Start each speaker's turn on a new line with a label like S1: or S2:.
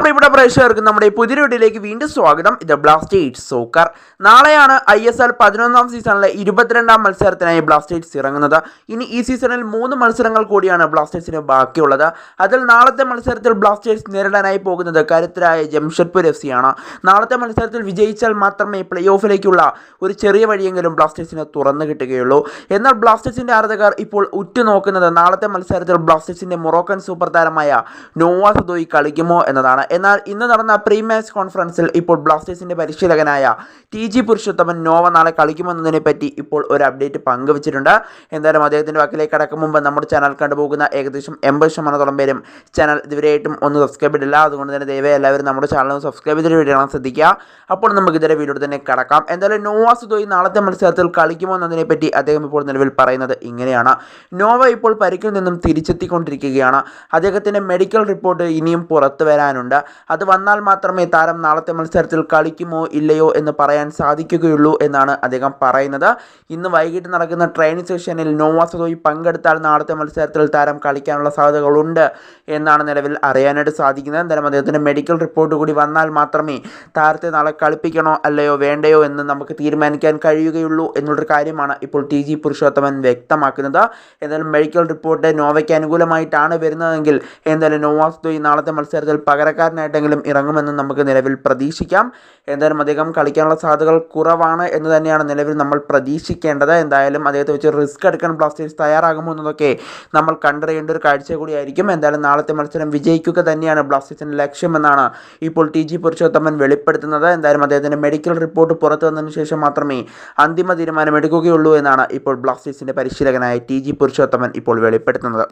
S1: പ്രിയപ്പെട്ട പ്രേക്ഷകർക്ക് നമ്മുടെ പുതിയ വീഡിയോയിലേക്ക് വീണ്ടും സ്വാഗതം. ഇത് ബ്ലാസ്റ്റേഴ്സ് സോക്കർ നാളെയാണ് ഐ എസ് എൽ പതിനൊന്നാം സീസണിലെ ഇരുപത്തിരണ്ടാം മത്സരത്തിനായി ബ്ലാസ്റ്റേഴ്സ് ഇറങ്ങുന്നത്. ഇനി ഈ സീസണിൽ മൂന്ന് മത്സരങ്ങൾ കൂടിയാണ് ബ്ലാസ്റ്റേഴ്സിന് ബാക്കിയുള്ളത്. അതിൽ നാളത്തെ മത്സരത്തിൽ ബ്ലാസ്റ്റേഴ്സ് നേരിടാനായി പോകുന്നത് കരുത്തരായ ജംഷഡ്പൂർ എഫ് സിയാണ്. നാളത്തെ മത്സരത്തിൽ വിജയിച്ചാൽ മാത്രമേ പ്ലേ ഓഫിലേക്കുള്ള ഒരു ചെറിയ വഴിയെങ്കിലും ബ്ലാസ്റ്റേഴ്സിന് തുറന്നു കിട്ടുകയുള്ളൂ. എന്നാൽ ബ്ലാസ്റ്റേഴ്സിന്റെ ആരാധകർ ഇപ്പോൾ ഉറ്റുനോക്കുന്നത് നാളത്തെ മത്സരത്തിൽ ബ്ലാസ്റ്റേഴ്സിന്റെ മൊറോക്കൻ സൂപ്പർ താരമായ നോവ സദോയി കളിക്കുമോ എന്നതാണ്. എന്നാൽ ഇന്ന് നടന്ന പ്രീ മാച്ച് കോൺഫറൻസിൽ ഇപ്പോൾ ബ്ലാസ്റ്റേഴ്സിന്റെ പരിശീലകനായ ടി ജി പുരുഷോത്തമൻ നോവ നാളെ കളിക്കുമെന്നതിനെ പറ്റി ഇപ്പോൾ ഒരു അപ്ഡേറ്റ് പങ്കുവച്ചിട്ടുണ്ട്. എന്തായാലും അദ്ദേഹത്തിന്റെ വാക്കിലേക്ക് കടക്കും മുമ്പ് നമ്മുടെ ചാനൽ കണ്ടുപോകുന്ന ഏകദേശം എൺപത് ശതമാനത്തോളം പേരും ചാനൽ ഇതുവരെയായിട്ടും ഒന്ന് സബ്സ്ക്രൈബ് ചെയ്തില്ല അതുകൊണ്ട് തന്നെ ദയവായി എല്ലാവരും നമ്മുടെ ചാനൽ സബ്സ്ക്രൈബ് ചെയ്തിട്ട് വീഡിയോ ശ്രദ്ധിക്കുക. അപ്പോൾ നമുക്ക് ഇതര വീഡിയോ തന്നെ കടക്കാം. എന്തായാലും നോവ സുദോയി നാളത്തെ മത്സരത്തിൽ കളിക്കുമെന്നതിനെ പറ്റി അദ്ദേഹം ഇപ്പോൾ നിലവിൽ പറയുന്നത് ഇങ്ങനെയാണ്. നോവ ഇപ്പോൾ പരിക്കിൽ നിന്നും തിരിച്ചെത്തിക്കൊണ്ടിരിക്കുകയാണ്. അദ്ദേഹത്തിന്റെ മെഡിക്കൽ റിപ്പോർട്ട് ഇനിയും പുറത്തു വരാനുണ്ട്. അത് വന്നാൽ മാത്രമേ താരം നാളത്തെ മത്സരത്തിൽ കളിക്കുമോ ഇല്ലയോ എന്ന് പറയാൻ സാധിക്കുകയുള്ളൂ എന്നാണ് അദ്ദേഹം പറയുന്നത്. ഇന്ന് വൈകിട്ട് നടക്കുന്ന ട്രെയിനിങ് സെഷനിൽ നോവ പങ്കെടുത്താൽ നാളത്തെ മത്സരത്തിൽ താരം കളിക്കാനുള്ള സാധ്യതകളുണ്ട് എന്നാണ് നിലവിൽ അറിയാനായിട്ട് സാധിക്കുന്നത്. എന്തായാലും അദ്ദേഹത്തിന്റെ മെഡിക്കൽ റിപ്പോർട്ട് കൂടി വന്നാൽ മാത്രമേ താരത്തെ നാളെ കളിപ്പിക്കണോ അല്ലയോ വേണ്ടയോ എന്ന് നമുക്ക് തീരുമാനിക്കാൻ കഴിയുകയുള്ളൂ എന്നുള്ളൊരു കാര്യമാണ് ഇപ്പോൾ ടി ജി പുരുഷോത്തമൻ വ്യക്തമാക്കുന്നത്. എന്തായാലും മെഡിക്കൽ റിപ്പോർട്ട് നോവയ്ക്ക് അനുകൂലമായിട്ടാണ് വരുന്നതെങ്കിൽ എന്തായാലും നോവാസ് ദോയി നാളത്തെ മത്സരത്തിൽ പകരക്കാരനായിട്ടെങ്കിലും ഇറങ്ങുമെന്ന് നമുക്ക് നിലവിൽ പ്രതീക്ഷിക്കാം. എന്തായാലും അദ്ദേഹം കളിക്കാനുള്ള സാധ്യതകൾ കുറവാണ് എന്ന് തന്നെയാണ് നിലവിൽ നമ്മൾ പ്രതീക്ഷിക്കേണ്ടത്. എന്തായാലും അദ്ദേഹത്തെ വെച്ച് റിസ്ക് എടുക്കാൻ ബ്ലാസ്റ്റേഴ്സ് തയ്യാറാകുമോ എന്നതൊക്കെ നമ്മൾ കണ്ടറിയേണ്ട ഒരു കാഴ്ച കൂടിയായിരിക്കും. എന്തായാലും നാളത്തെ മത്സരം വിജയിക്കുക തന്നെയാണ് ബ്ലാസ്റ്റേഴ്സിന്റെ ലക്ഷ്യമെന്നാണ് ഇപ്പോൾ ടി ജി പുരുഷോത്തമൻ വെളിപ്പെടുത്തുന്നത്. എന്തായാലും അദ്ദേഹത്തിന്റെ മെഡിക്കൽ റിപ്പോർട്ട് പുറത്തു വന്നതിന് ശേഷം മാത്രമേ അന്തിമ തീരുമാനം എടുക്കുകയുള്ളൂ എന്നാണ് ഇപ്പോൾ ബ്ലാസ്റ്റേഴ്സിന്റെ പരിശീലകനായ ടി ജി പുരുഷോത്തമൻ ഇപ്പോൾ വെളിപ്പെടുത്തുന്നത്.